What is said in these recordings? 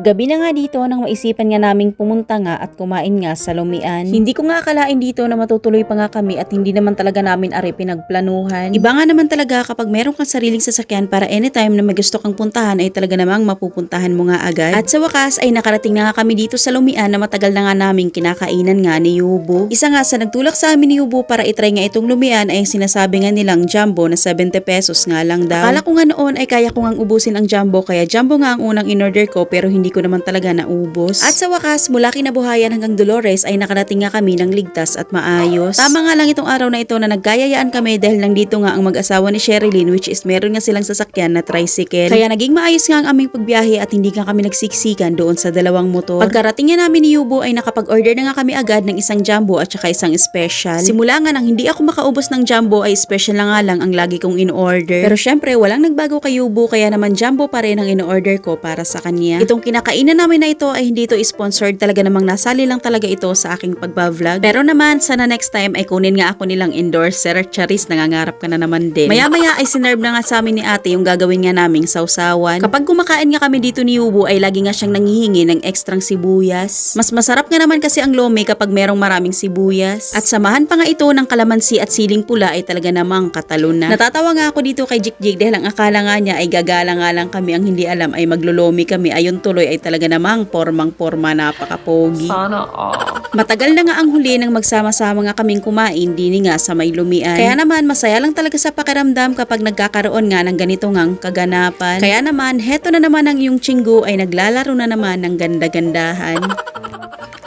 Gabi na nga dito nang maisipan nga naming pumunta nga at kumain nga sa lumian. Hindi ko nga akalain dito na matutuloy pa nga kami at hindi naman talaga namin ari pinagplanuhan. Iba nga naman talaga kapag meron kang sariling sasakyan para anytime na may kang puntahan ay talaga namang mapupuntahan mo nga agad. At sa wakas ay nakarating na nga kami dito sa lumian na matagal na nga naming kinakainan nga ni Yubo. Isa nga sa nagtulak sa amin ni Yubo para itry nga itong lumian ay sinasabi nga nilang jumbo na 70 pesos nga lang daw. Akala ko nga noon ay kaya ko nga ubusin ang jumbo kaya jumbo nga ang unang in-order ko pero hindi ko naman talaga naubos. At sa wakas, mula kinabuhayan hanggang Dolores ay nakarating nga kami ng ligtas at maayos. Tama nga lang itong araw na ito na nagkayayaan kami dahil lang dito nga ang mag-asawa ni Sherilyn which is meron nga silang sasakyan na tricycle. Kaya naging maayos nga ang aming pagbiyahe at hindi nga kami nagsiksikan doon sa dalawang motor. Pagkarating nga namin ni Yubo ay nakapag-order na nga kami agad ng isang jumbo at saka isang special. Simula nga nang hindi ako makaubos ng jumbo ay special na nga lang ang lagi kong in-order. Pero syempre walang nagbago kay Yubo kaya naman jumbo pa rin ang in-order ko para sa kanya. Itong kinakainan namin na ito ay hindi ito sponsored talaga namang nasali lang talaga ito sa aking pagbablog. Pero naman sana next time ay kunin nga ako nilang endorser. Charis, nangangarap ka na naman din. Maya-maya ay sinerve na nga sa amin ni ate yung gagawin nga naming sausawan. Kapag kumakain nga kami dito ni Yubo ay lagi nga siyang nanghihingi ng ekstrang sibuyas. Mas masarap nga naman kasi ang lome kapag merong maraming sibuyas. At samahan pa nga ito ng kalamansi at siling pula ay talaga namang katalon na. Natatawa nga ako dito kay Jikjik dahil ang akala nga niya ay gagala nga lang kami ang hindi alam ay maglolomi kami. Ayun tuloy ay talaga namang pormang-porma napakapogi. Sana all. Matagal na nga ang huli nang magsama-sama nga kaming kumain dini nga sa may lumian. Kaya naman masaya lang talaga sa pakiramdam kapag nagkakaroon nga ng ganito ngang kaganapan. Kaya naman heto na naman ang iyong chinggo ay naglalaro na naman ng ganda-gandahan.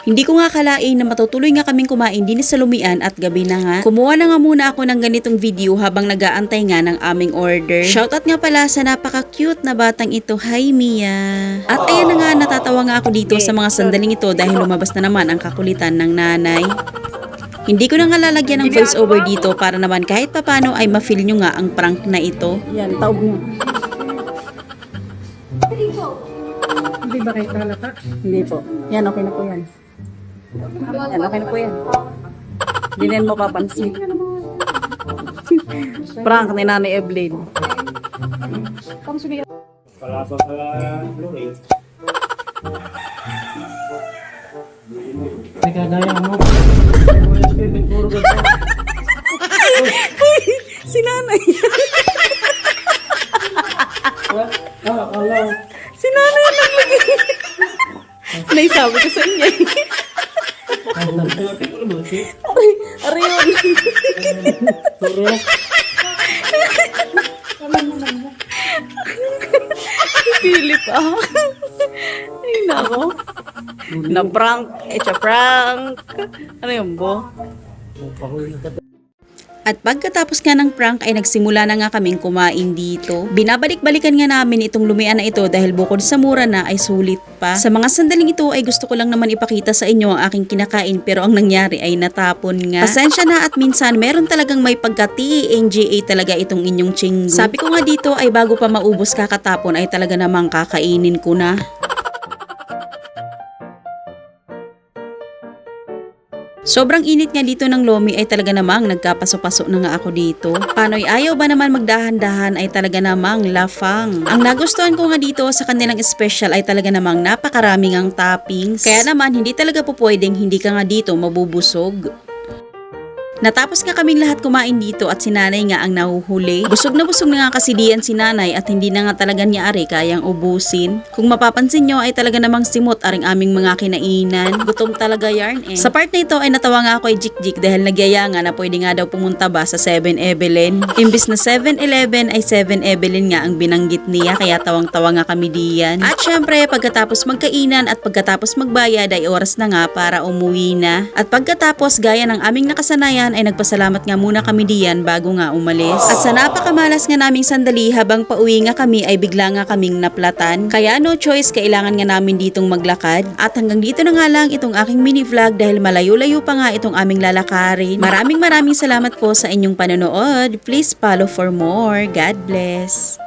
Hindi ko nga kalain na matutuloy nga kaming kumain din sa lumian at gabi na nga. Kumuha na nga muna ako ng ganitong video habang nagaantay nga ng aming order. Shoutout nga pala sa napaka-cute na batang ito. Hi Mia! At ayan na nga, natatawa nga ako dito sa mga sandaling ito dahil lumabas na naman ang kakulitan ng nanay. Hindi ko na nga lalagyan ng voice over dito para naman kahit papano ay ma-feel nyo nga ang prank na ito. Yan, taog mo. Hindi ba kayo halata? Hindi po. Yan, okay na po yan. Yan, okay na po yan. Hindi na yan mapapansin. Prank ni Nanay Evelyn. Palabang pala Louie. Nagkagaya mo. Puro ka sa... Si Nanay. Si Nanay naglagay. Naisabi ko sa inyo. Si... Ari yun. Puro. Philip ah. Ay nako. Na prank. It's a prank. Ano yun bo? Pahuli ka At pagkatapos nga ng prank ay nagsimula na nga kaming kumain dito. Binabalik-balikan nga namin itong lumian na ito dahil bukod sa mura na ay sulit pa. Sa mga sandaling ito ay gusto ko lang naman ipakita sa inyo ang aking kinakain pero ang nangyari ay natapon nga. Pasensya na at minsan meron talagang may pagka-TNGA talaga itong inyong chinggo. Sabi ko nga dito ay bago pa maubos kakatapon ay talaga namang kakainin ko na. Sobrang init nga dito ng lomi ay talaga namang nagkapaso-paso na nga ako dito. Pano'y ayaw ba naman magdahan-dahan ay talaga namang lafang. Ang nagustuhan ko nga dito sa kanilang special ay talaga namang napakaraming ang toppings. Kaya naman hindi talaga po pwedeng hindi ka nga dito mabubusog. Natapos nga kaming lahat kumain dito at si nanay nga ang nahuhuli. Busog na busog na nga kasi diyan si nanay at hindi na nga talaga niya ari kayang ubusin. Kung mapapansin nyo ay talaga namang simot aring aming mga kinainan. Gutom talaga yarn eh. Sa part na ito ay natawa nga ako ay Jik-Jik dahil nagyaya nga na pwede nga daw pumunta ba sa 7-Evelyn. Imbis na 7-Eleven ay 7-Evelyn nga ang binanggit niya kaya tawang-tawa nga kami diyan. At syempre pagkatapos magkainan at pagkatapos magbayad ay oras na nga para umuwi na. At pagkatapos gaya ng aming nakasanayan ay nagpasalamat nga muna kami diyan bago nga umalis. At sa napakamalas nga naming sandali habang pauwi nga kami ay bigla nga kaming naplatan. Kaya no choice kailangan nga namin ditong maglakad. At hanggang dito na nga lang itong aking mini vlog dahil malayo-layo pa nga itong aming lalakarin. Maraming maraming salamat po sa inyong panonood. Please follow for more. God bless.